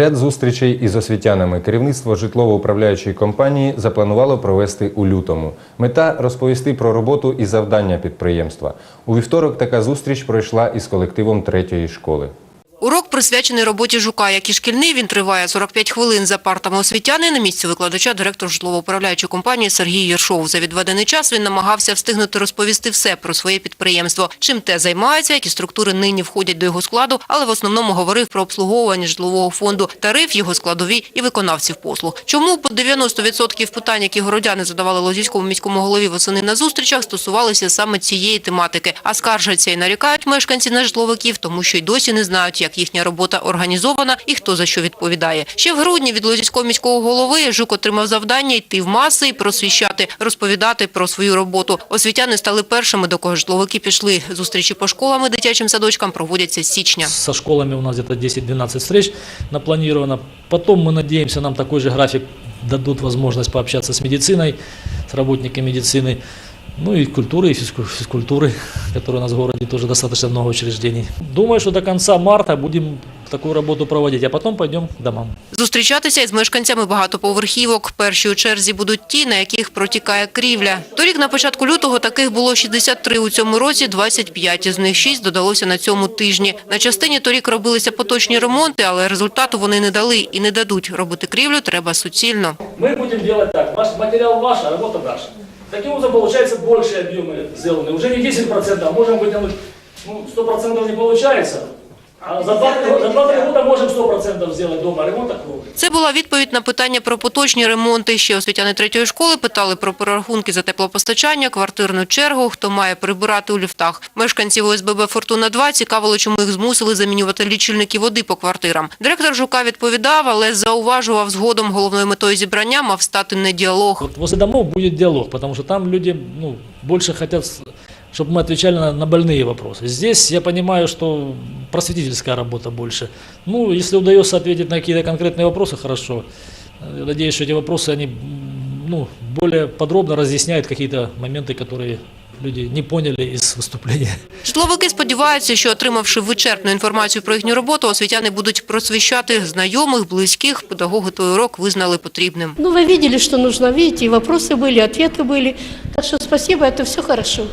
Ряд зустрічей із освітянами керівництво житлово-управляючої компанії запланувало провести у лютому. Мета розповісти про роботу і завдання підприємства. У вівторок така зустріч пройшла із колективом третьої школи. Урок присвячений роботі жука, як і шкільний. Він триває 45 хвилин за партами освітяни. На місці викладача директор житлово-управляючої компанії Сергій Єршов. За відведений час він намагався встигнути розповісти все про своє підприємство, чим те займається, які структури нині входять до його складу, але в основному говорив про обслуговування житлового фонду, тариф, його складові і виконавців послуг. Чому по 90% питань, які городяни задавали Лозівському міському голові восени на зустрічах, стосувалися саме цієї тематики, а скаржаться і нарікають мешканці на житловиків, тому що й досі не знають, як їхня робота організована і хто за що відповідає. Ще в грудні від Лозівського міського голови Жук отримав завдання йти в маси і просвіщати, розповідати про свою роботу. Освітяни стали першими, до кого житловики пішли. Зустрічі по школам і дитячим садочкам проводяться з січня. Со школами у нас где-то 10-12 встреч напланировано. Потом мы надеемся, нам такой же график дадут возможность пообщаться с медициной, с работниками медицины, ну и культуры, и физку- физкультуры, которые у нас в городе тоже достаточно много учреждений. Думаю, что до конца марта будем такую работу проводить, а потом пойдем к домам. Зустрічатися із мешканцями багатоповерхівок. Перші у черзі будуть ті, на яких протікає крівля. Торік на початку лютого таких було 63, у цьому році 25, із них 6 додалося на цьому тижні. На частині торік робилися поточні ремонти, але результату вони не дали і не дадуть. Робити крівлю треба суцільно. Мы будем делать так, ваш материал ваш, а работа наша. Таким образом, получается, большие объемы сделаны. Уже не 10%, а можем вытянуть, ну, 100% не получается. А за 2-3 за 2-3 года 100% сделать дома ремонта кровли. Це була відповідь на питання про поточні ремонти. Ще освітяни третьої школи питали про перерахунки за теплопостачання, квартирну чергу, хто має прибирати у ліфтах. Мешканців ОСББ «Фортуна-2» цікавило, чому їх змусили замінювати лічильники води по квартирам. Директор Жука відповідав, але зауважував, згодом головною метою зібрання мав стати не діалог. Вот возле домов будет диалог, потому что там люди ну, больше хотят, чтобы мы отвечали на, на больные вопросы. Здесь я понимаю, что просветительская работа больше. Ну, если удается ответить на какие-то конкретные вопросы, хорошо. Я Надеюсь, что эти вопросы, они м, ну, более подробно разъясняют какие-то моменты, которые люди не поняли из выступления. Житловики сподіваються, що отримавши вичерпну інформацію про їхню роботу, освітяни будуть просвіщати знайомих, близьких. Педагоги той урок визнали потрібним. Ну, вы видели, что нужно, видите, и вопросы были, и ответы были. Так что спасибо, это все хорошо.